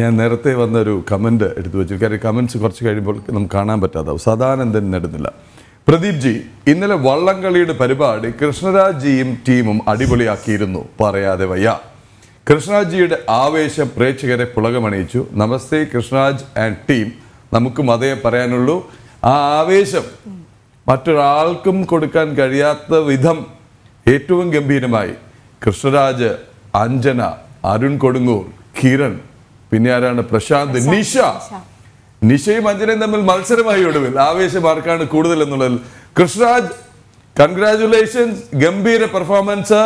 ഞാൻ നേരത്തെ വന്നൊരു കമന്റ് എടുത്തു വെച്ചു. കാര്യം കമന്റ്സ് കുറച്ച് കഴിയുമ്പോൾ നമുക്ക് കാണാൻ പറ്റാതാവും. സദാനന്ദൻ നെടുന്നില്ല പ്രദീപ് ജി ഇന്നലെ വള്ളംകളിയുടെ പരിപാടി കൃഷ്ണരാജ് ജിയും ടീമും അടിപൊളിയാക്കിയിരുന്നു. പറയാതെ വയ്യ. കൃഷ്ണരാജ് ജിയുടെ ആവേശം പ്രേക്ഷകരെ പുളകമണിയിച്ചു. നമസ്തേ കൃഷ്ണരാജ് ആൻഡ് ടീം നമുക്കും അതേ പറയാനുള്ളൂ. ആ ആവേശം മറ്റൊരാൾക്കും കൊടുക്കാൻ കഴിയാത്ത വിധം ഏറ്റവും ഗംഭീരമായി. കൃഷ്ണരാജ് അഞ്ജന അരുൺ കൊടുങ്ങൂർ കിരൺ പിന്നെ ആരാണ്? പ്രശാന്ത് നിഷ. നിഷയും അഞ്ജനയും തമ്മിൽ മത്സരമായി ഒടുവിൽ. ആവേശം ആർക്കാണ് കൂടുതൽ എന്നുള്ളതിൽ? കൃഷ്ണരാജ് കൺഗ്രാചുലേഷൻസ് ഗംഭീര പെർഫോമൻസ്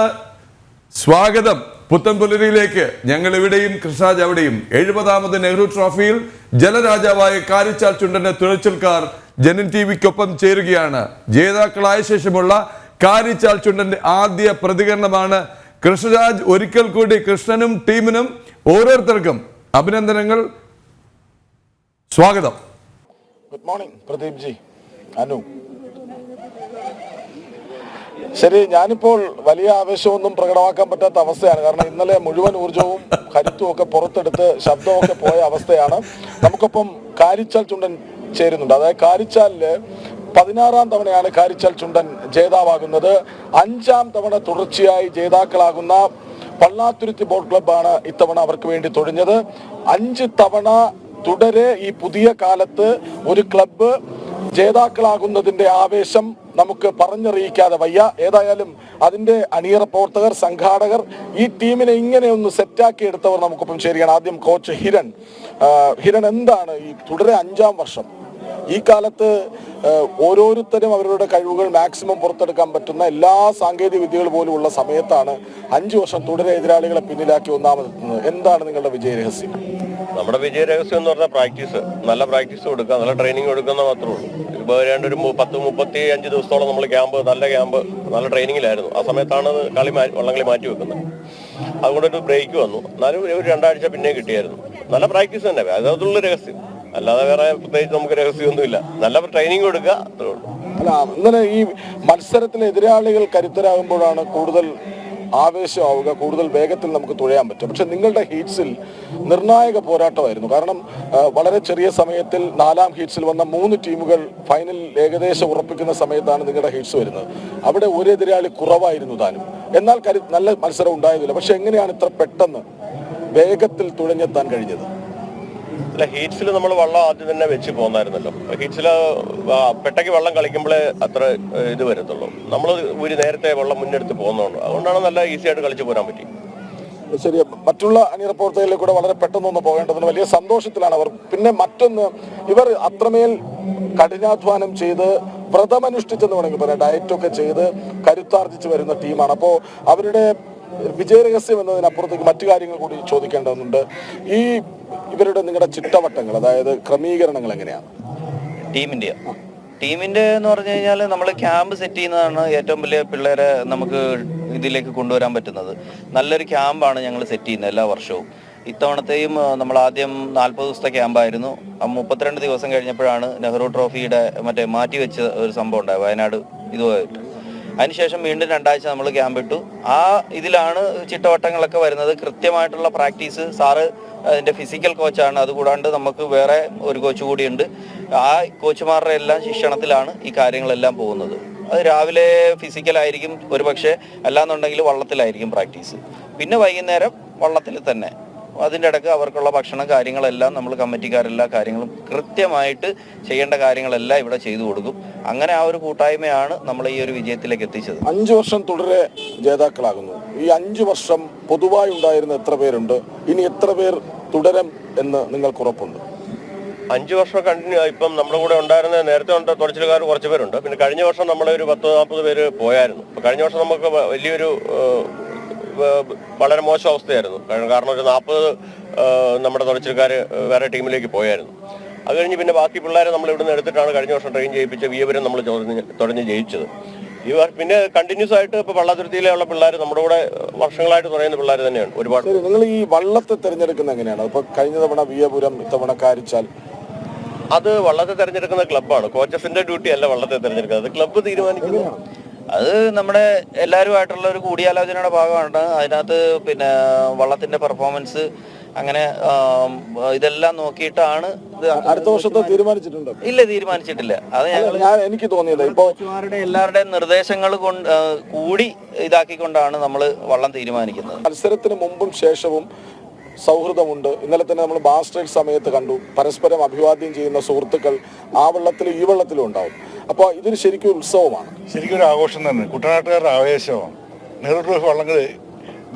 സ്വാഗതം. പുത്തൻപുലരിയിലേക്ക്. ഞങ്ങൾ ഇവിടെയും കൃഷ്ണരാജ് അവിടെയും. എഴുപതാമത് നെഹ്റു ട്രോഫിയിൽ ജലരാജാവായ കാരിച്ചാൽ ചുണ്ടന്റെ തുഴച്ചിൽക്കാർ ജനൻ ടി വിക്കൊപ്പം ചേരുകയാണ്. ജേതാക്കളായ ശേഷമുള്ള കാരിച്ചാൽ ചുണ്ടന്റെ ആദ്യ പ്രതികരണമാണ് കൃഷ്ണരാജ്. ഒരിക്കൽ കൂടി കൃഷ്ണനും ടീമിനും ഓരോരുത്തർക്കും അഭിനന്ദനങ്ങൾ. സ്വാഗതം. Good morning Pradeep ji Anu. ശരി ഞാനിപ്പോൾ വലിയ ആവേശമൊന്നും പ്രകടമാക്കാൻ പറ്റാത്ത അവസ്ഥയാണ്. കാരണം ഇന്നലെ മുഴുവൻ ഊർജവും കരുത്തും ഒക്കെ പുറത്തെടുത്ത് ശബ്ദമൊക്കെ പോയ അവസ്ഥയാണ്. നമുക്കൊപ്പം കാരിച്ചാൽ ചുണ്ടൻ ചേരുന്നുണ്ട്. അതായത് കാരിച്ചാലിൽ പതിനാറാം തവണയാണ് കാരിച്ചാൽ ചുണ്ടൻ ജേതാവാകുന്നത്. അഞ്ചാം തവണ തുടർച്ചയായി ജേതാക്കളാകുന്ന പള്ളാത്തുരുത്തി ബോട്ട് ക്ലബ്ബാണ് ഇത്തവണ അവർക്ക് വേണ്ടി തൊഴിഞ്ഞത്. അഞ്ച് തവണ തുടരെ ഈ പുതിയ കാലത്ത് ഒരു ക്ലബ്ബ് ജേതാക്കളാകുന്നതിന്റെ ആവേശം നമുക്ക് പറഞ്ഞറിയിക്കാതെ വയ്യ. ഏതായാലും അതിന്റെ അണിയറ പ്രവർത്തകർ സംഘാടകർ ഈ ടീമിനെ ഇങ്ങനെ ഒന്ന് സെറ്റാക്കി എടുത്തവർ നമുക്കൊപ്പം ചേരുകയാണ്. ആദ്യം കോച്ച് ഹിരൺ. ഹിരൺ എന്താണ് ഈ തുടരെ അഞ്ചാം വർഷം? ഈ കാലത്ത് ഓരോരുത്തരും അവരുടെ കഴിവുകൾ മാക്സിമം പുറത്തെടുക്കാൻ പറ്റുന്ന എല്ലാ സാങ്കേതിക വിദ്യകൾ പോലുമുള്ള സമയത്താണ് അഞ്ചു വർഷം തുടരെ എതിരാളികളെ പിന്നിലാക്കി ഒന്നാമതെത്തുന്നത് എന്താണ് നിങ്ങളുടെ വിജയ രഹസ്യം നമ്മുടെ വിജയ രഹസ്യം എന്ന് പറഞ്ഞാൽ പ്രാക്ടീസ്. നല്ല പ്രാക്ടീസ് കൊടുക്കുക നല്ല ട്രെയിനിങ് കൊടുക്കുന്ന മാത്രമേ ഉള്ളൂ. ഇപ്പോൾ ഏതാണ്ട് ഒരു പത്ത് മുപ്പത്തി അഞ്ച് ദിവസത്തോളം നമ്മൾ ക്യാമ്പ് നല്ല ക്യാമ്പ് നല്ല ട്രെയിനിങ്ങിലായിരുന്നു. ആ സമയത്താണ് കളി വള്ളംകളി മാറ്റി വെക്കുന്നത്. അതുകൊണ്ടൊരു ബ്രേക്ക് വന്നു. എന്നാലും ഒരു രണ്ടാഴ്ച പിന്നെ കിട്ടിയായിരുന്നു. നല്ല പ്രാക്ടീസ് തന്നെ. അതുള്ള രഹസ്യം. അല്ലാതെ വേറെ പ്രത്യേകിച്ച് നമുക്ക് രഹസ്യമൊന്നുമില്ല. നല്ല ട്രെയിനിങ് കൊടുക്കുക അത്രേ ഉള്ളൂ. അല്ല ഇന്നലെ ഈ മത്സരത്തിലെ എതിരാളികൾ കരുത്തരാകുമ്പോഴാണ് കൂടുതൽ ആവേശമാവുക കൂടുതൽ വേഗത്തിൽ നമുക്ക് തുഴയാൻ പറ്റും പക്ഷെ നിങ്ങളുടെ ഹീറ്റ്സിൽ നിർണായക പോരാട്ടമായിരുന്നു. കാരണം വളരെ ചെറിയ സമയത്തിൽ നാലാം ഹീറ്റ്സിൽ വന്ന മൂന്ന് ടീമുകൾ ഫൈനലിൽ ഏകദേശം ഉറപ്പിക്കുന്ന സമയത്താണ് നിങ്ങളുടെ ഹീറ്റ്സ് വരുന്നത്. അവിടെ ഒരു എതിരാളി കുറവായിരുന്നു താനും. എന്നാൽ കരു നല്ല മത്സരം ഉണ്ടായതില്ല പക്ഷെ എങ്ങനെയാണ് ഇത്ര പെട്ടെന്ന് വേഗത്തിൽ തുഴഞ്ഞെത്താൻ കഴിഞ്ഞത്? അല്ല ഹീറ്റ്സിൽ നമ്മൾ വെള്ളം ആദ്യം തന്നെ വെച്ച് പോന്നായിരുന്നല്ലോ. ഹീറ്റ്സിൽ പെട്ടയ്ക്ക് വെള്ളം കളിക്കുമ്പോഴേ അത്ര ഇത് വരത്തുള്ളൂ. നമ്മൾ ഒരു നേരത്തെ വെള്ളം മുന്നെടുത്ത് പോകുന്നതുകൊണ്ട് അതുകൊണ്ടാണ് നല്ല ഈസി ആയിട്ട് കളിച്ചു പോരാൻ പറ്റി. ശരി മറ്റുള്ള അണിയറപ്രവർത്തകരിൽ കൂടെ വളരെ പെട്ടെന്നൊന്ന് പോകേണ്ടതിന് വലിയ സന്തോഷത്തിലാണ് അവർ. പിന്നെ മറ്റൊന്ന് ഇവർ അത്രമേൽ കഠിനാധ്വാനം ചെയ്ത് വ്രതമനുഷ്ഠിച്ചെന്ന് വേണമെങ്കിൽ പറയാം. ഡയറ്റൊക്കെ ചെയ്ത് കരുത്താർജിച്ച് വരുന്ന ടീമാണ് അപ്പോൾ അവരുടെ വിജയരഹസ്യം എന്നതിനപ്പുറത്തേക്ക് മറ്റു കാര്യങ്ങൾ കൂടി ചോദിക്കേണ്ടതുണ്ട്. ഈ ഇവരുടെ നിങ്ങളുടെ ചിട്ടവട്ടങ്ങൾ അതായത് ക്രമീകരണങ്ങൾ എങ്ങനെയാണ്? ടീമിന്റെ ടീമിന്റെ എന്ന് പറഞ്ഞു കഴിഞ്ഞാൽ നമ്മൾ ക്യാമ്പ് സെറ്റ് ചെയ്യുന്നതാണ് ഏറ്റവും വലിയ പിള്ളേരെ നമുക്ക് ഇതിലേക്ക് കൊണ്ടുവരാൻ പറ്റുന്നത്. നല്ലൊരു ക്യാമ്പാണ് ഞങ്ങൾ സെറ്റ് ചെയ്യുന്നത് എല്ലാ വർഷവും. ഇത്തവണത്തെയും നമ്മൾ ആദ്യം നാൽപ്പത് ദിവസത്തെ ക്യാമ്പായിരുന്നു മുപ്പത്തിരണ്ട് ദിവസം കഴിഞ്ഞപ്പോഴാണ് നെഹ്റു ട്രോഫിയുടെ മറ്റേ മാറ്റി വെച്ച ഒരു സംഭവം ഉണ്ടായത്. വയനാട് ഇതുമായിട്ട് അതിനുശേഷം വീണ്ടും രണ്ടാഴ്ച നമ്മൾ ക്യാമ്പ് ഇട്ടു. ആ ഇതിലാണ് ചിട്ടവട്ടങ്ങളൊക്കെ വരുന്നത്. കൃത്യമായിട്ടുള്ള പ്രാക്ടീസ് സാറ് അതിന്റെ ഫിസിക്കൽ കോച്ചാണ് അതുകൂടാണ്ട് നമുക്ക് വേറെ ഒരു കോച്ച് കൂടിയുണ്ട്. ആ കോച്ചുമാരുടെ എല്ലാം ശിക്ഷണത്തിലാണ് ഈ കാര്യങ്ങളെല്ലാം പോകുന്നത്. അത് രാവിലെ ഫിസിക്കലായിരിക്കും ഒരു പക്ഷേ അല്ലാന്നുണ്ടെങ്കിൽ വള്ളത്തിലായിരിക്കും പ്രാക്ടീസ്. പിന്നെ വൈകുന്നേരം വള്ളത്തിൽ തന്നെ. അതിന്റെ ഇടയ്ക്ക് അവർക്കുള്ള ഭക്ഷണം കാര്യങ്ങളെല്ലാം നമ്മൾ കമ്മിറ്റിക്കാരെല്ലാ കാര്യങ്ങളും കൃത്യമായിട്ട് ചെയ്യേണ്ട കാര്യങ്ങളെല്ലാം ഇവിടെ ചെയ്തു കൊടുക്കും. അങ്ങനെ ആ ഒരു കൂട്ടായ്മയാണ് നമ്മൾ ഈ ഒരു വിജയത്തിലേക്ക് എത്തിച്ചത്. അഞ്ചു വർഷം തുടരെ ജേതാക്കളാകുന്നു. ഈ അഞ്ചു വർഷം പൊതുവായി ഉണ്ടായിരുന്ന എത്ര പേരുണ്ട്? ഇനി എത്ര പേർ തുടരും എന്ന് നിങ്ങൾക്ക് ഉറപ്പുണ്ട്? അഞ്ച് വർഷം കണ്ടിന്യൂ ഇപ്പം നമ്മുടെ കൂടെ ഉണ്ടായിരുന്ന നേരത്തെ ഉണ്ട് തുടച്ചിലുകാർ കുറച്ച് പേരുണ്ട്. പിന്നെ കഴിഞ്ഞ വർഷം നമ്മളെ ഒരു പത്ത് നാൽപ്പത് പേര് പോയായിരുന്നു. കഴിഞ്ഞ വർഷം നമുക്ക് വലിയൊരു വളരെ മോശം അവസ്ഥയായിരുന്നു. കാരണം- കാരണം ഒരു നാൽപ്പത് നമ്മുടെ തുടച്ചിൽക്കാർ വേറെ ടീമിലേക്ക് പോയായിരുന്നു. അത് കഴിഞ്ഞ് പിന്നെ ബാക്കി പിള്ളേരെ നമ്മൾ ഇവിടുന്ന് എടുത്തിട്ടാണ് കഴിഞ്ഞ വർഷം ട്രെയിൻ ചെയ്യിപ്പിച്ച വിയവരം നമ്മൾ തുടങ്ങി ജയിച്ചത്. ഇവർ പിന്നെ കണ്ടിന്യൂസ് ആയിട്ട് ഇപ്പോൾ പള്ളാതുരുത്തിയിലുള്ള പിള്ളേർ നമ്മുടെ കൂടെ വർഷങ്ങളായിട്ട് തുടങ്ങുന്ന പിള്ളേർ തന്നെയാണ് ഒരുപാട്. നിങ്ങൾ ഈ വള്ളത്തെ തിരഞ്ഞെടുക്കുന്നത് എങ്ങനെയാണ്? ഇപ്പൊ കഴിഞ്ഞ തവണ വിയപുരം ഇത്തവണ കാരിച്ചാൽ? അത് വള്ളത്തെ തിരഞ്ഞെടുക്കുന്ന ക്ലബ്ബാണ് കോച്ചസിന്റെ ഡ്യൂട്ടി അല്ല വള്ളത്തെ തിരഞ്ഞെടുക്കുന്നത്. ക്ലബ്ബ് തീരുമാനിക്കുന്നു അത് നമ്മുടെ എല്ലാവരുമായിട്ടുള്ള ഒരു കൂടിയാലോചനയുടെ ഭാഗമാണ്. അതിനകത്ത് പിന്നെ വള്ളത്തിന്റെ പെർഫോമൻസ് അങ്ങനെ ഇതെല്ലാം നോക്കിയിട്ടാണ് അടുത്ത വർഷത്തെ തീരുമാനിച്ചിട്ടുണ്ട്? ഇല്ല തീരുമാനിച്ചിട്ടില്ല. അത് ഞങ്ങൾ എനിക്ക് തോന്നിയത് ഇപ്പോ കോച്ചുമാരുടെ എല്ലാവരുടെയും നിർദ്ദേശങ്ങൾ കൊണ്ട് കൂടി ഇതാക്കിക്കൊണ്ടാണ് നമ്മൾ വള്ളം തീരുമാനിക്കുന്നത്. മത്സരത്തിന് മുമ്പും ശേഷവും സൗഹൃദമുണ്ട്. ഇന്നലെ തന്നെ നമ്മൾ ബാസ്റ്റേഡ് സമയത്ത് കണ്ടു. പരസ്പരം അഭിവാദ്യം ചെയ്യുന്ന സുഹൃത്തുക്കൾ ആ വെള്ളത്തിലും ഈ വെള്ളത്തിലും ഉണ്ടാവും. അപ്പോൾ ഇതൊരു ശരിക്കും ഉത്സവമാണ്. ശരിക്കും ഒരു ആഘോഷം തന്നെ. കുട്ടനാട്ടുകാരുടെ ആവേശമാണ്. നെഹ്റു വള്ളങ്ങൾ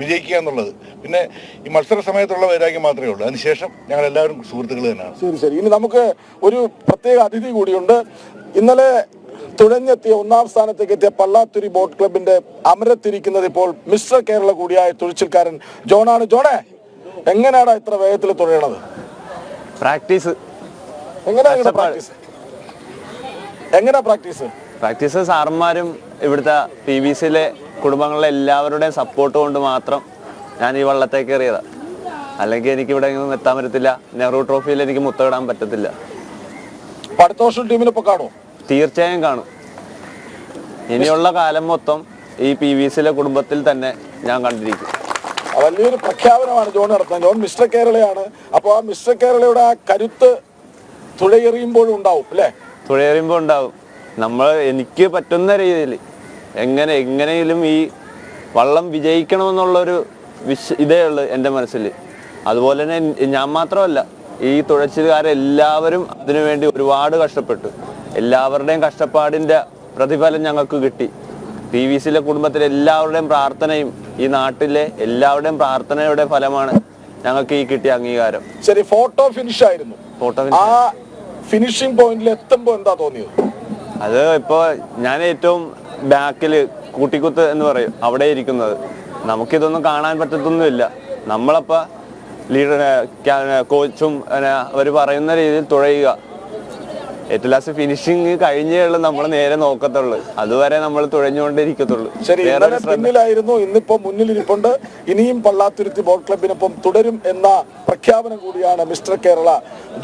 വിജയിക്കുക എന്നുള്ളത്. പിന്നെ ഈ മത്സര സമയത്തുള്ള വൈരാഗ്യം മാത്രമേ ഉള്ളൂ. അതിനുശേഷം ഞങ്ങൾ എല്ലാവരും സുഹൃത്തുക്കൾ തന്നെയാണ്. ശരി ശരി. ഇനി നമുക്ക് ഒരു പ്രത്യേക അതിഥി കൂടിയുണ്ട്. ഇന്നലെ തുഴഞ്ഞെത്തിയ ഒന്നാം സ്ഥാനത്തേക്ക് എത്തിയ പള്ളാത്തുരി ബോട്ട് ക്ലബിന്റെ അമരത്തിരിക്കുന്നത് ഇപ്പോൾ മിസ്റ്റർ കേരള കൂടിയായ തുഴച്ചിൽക്കാരൻ ജോണാണ്. ജോണേ. എങ്ങനെയാടാ ഇത്ര വേഗത്തിൽ തുഴയണത്? പ്രാക്ടീസ്. എങ്ങനെയാ പ്രാക്ടീസ്? എങ്ങനെയാ പ്രാക്ടീസ്? പ്രാക്ടീസ് സാറന്മാരും ഇവിടുത്തെ പി ബി സിയിലെ കുടുംബങ്ങളിലെ എല്ലാവരുടെയും സപ്പോർട്ട് കൊണ്ട് മാത്രം ഞാൻ ഈ വള്ളത്തേക്ക് കയറിയതാ. അല്ലെങ്കിൽ എനിക്ക് ഇവിടെ ഒന്നും എത്താൻ പറ്റത്തില്ല. നെഹ്റു ട്രോഫിയിൽ എനിക്ക് മുത്തമിടാൻ പറ്റത്തില്ല. അടുത്ത വർഷം ടീമിനെ കാണും തീർച്ചയായും കാണും. ഇനിയുള്ള കാലം മൊത്തം ഈ പി വി സിയിലെ കുടുംബത്തിൽ തന്നെ ഞാൻ കണ്ടിരിക്കും. വലിയൊരു പ്രഖ്യാപനമാണ് ജോൺ നടത്തുന്നത്. ജോൺ മിസ്റ്റർ കേരളയാണ്. അപ്പോൾ ആ മിസ്റ്റർ കേരളയുടെ ആ കരുത്ത് തുഴയെറിയുമ്പോഴും ഉണ്ടാവും അല്ലേ? തുഴയെറിയുമ്പോൾ ഉണ്ടാവും. നമ്മൾ എനിക്ക് പറ്റുന്ന രീതിയിൽ എങ്ങനെ എങ്ങനെയും ഈ വള്ളം വിജയിക്കണമെന്നുള്ളൊരു വിശ് ഇതേ ഉള്ളു എന്റെ മനസ്സിൽ. അതുപോലെ തന്നെ ഞാൻ മാത്രമല്ല ഈ തുഴച്ചിലുകാരെല്ലാവരും അതിനുവേണ്ടി ഒരുപാട് കഷ്ടപ്പെട്ടു. എല്ലാവരുടെയും കഷ്ടപ്പാടിന്റെ പ്രതിഫലം ഞങ്ങൾക്ക് കിട്ടി. പി വി സിയിലെ കുടുംബത്തിലെ എല്ലാവരുടെയും പ്രാർത്ഥനയും ഈ നാട്ടിലെ എല്ലാവരുടെയും പ്രാർത്ഥനയുടെ ഫലമാണ് ഞങ്ങൾക്ക് ഈ കിട്ടിയ അംഗീകാരം. ശരി ഫോട്ടോ ഫിനിഷ് ആയിരുന്നു. ഫോട്ടോ ആ ഫിനിഷിംഗ് പോയിന്റിൽ എത്തുമ്പോൾ എന്താ തോന്നിയത്? അത് ഇപ്പോ ഞാൻ ഏറ്റവും ബാക്കിൽ കൂട്ടിക്കുത്ത് എന്ന് പറയും അവിടെ ഇരിക്കുന്നത്. നമുക്കിതൊന്നും കാണാൻ പറ്റത്തൊന്നുമില്ല. നമ്മളപ്പോ ലീഡർ കോച്ചും അവർ പറയുന്ന രീതിയിൽ തുഴയുക. ഏറ്റവും ലാസ്റ്റ് ഫിനിഷിങ് കഴിഞ്ഞേ ഉള്ളൂ നമ്മൾ നേരെ നോക്കത്തുള്ളൂ. അതുവരെ നമ്മൾ തുഴഞ്ഞുകൊണ്ടിരിക്കത്തുള്ളൂ ശരി വേറൊരു ഇന്നലെ ശ്രദ്ധ പിന്നിലായിരുന്നു ഇന്നിപ്പോ മുന്നിലിരിപ്പുണ്ട്. ഇനിയും പള്ളാത്തുരുത്തി ബോട്ട് ക്ലബിനൊപ്പം തുടരും എന്ന പ്രഖ്യാപനം കൂടിയാണ് മിസ്റ്റർ കേരള.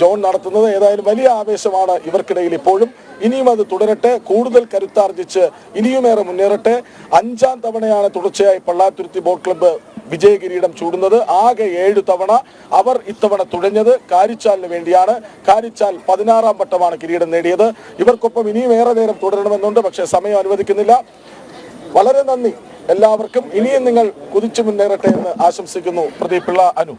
ജോൺ നടത്തുന്നത് ഏതായാലും വലിയ ആവേശമാണ് ഇവർക്കിടയിൽ ഇപ്പോഴും. ഇനിയും അത് തുടരട്ടെ കൂടുതൽ കരുത്താർജിച്ച് ഇനിയുമേറെ മുന്നേറട്ടെ. അഞ്ചാം തവണയാണ് തുടർച്ചയായി പള്ളാത്തുരുത്തി ബോട്ട് ക്ലബ്ബ് വിജയകിരീടം ചൂടുന്നത് ആകെ ഏഴു തവണ അവർ ഇത്തവണ തുഴഞ്ഞത് കാരിച്ചാലിന് വേണ്ടിയാണ്. കാരിച്ചാൽ പതിനാറാം വട്ടമാണ് കിരീടം നേടിയത്. ഇവർക്കൊപ്പം ഇനിയും ഏറെ നേരം തുടരണമെന്നുണ്ട് പക്ഷേ സമയം അനുവദിക്കുന്നില്ല. വളരെ നന്ദി. എല്ലാവർക്കും ഇനിയും നിങ്ങൾ കുതിച്ചു മുന്നേറട്ടെ എന്ന് ആശംസിക്കുന്നു. പ്രദീപ് പിള്ള അനു.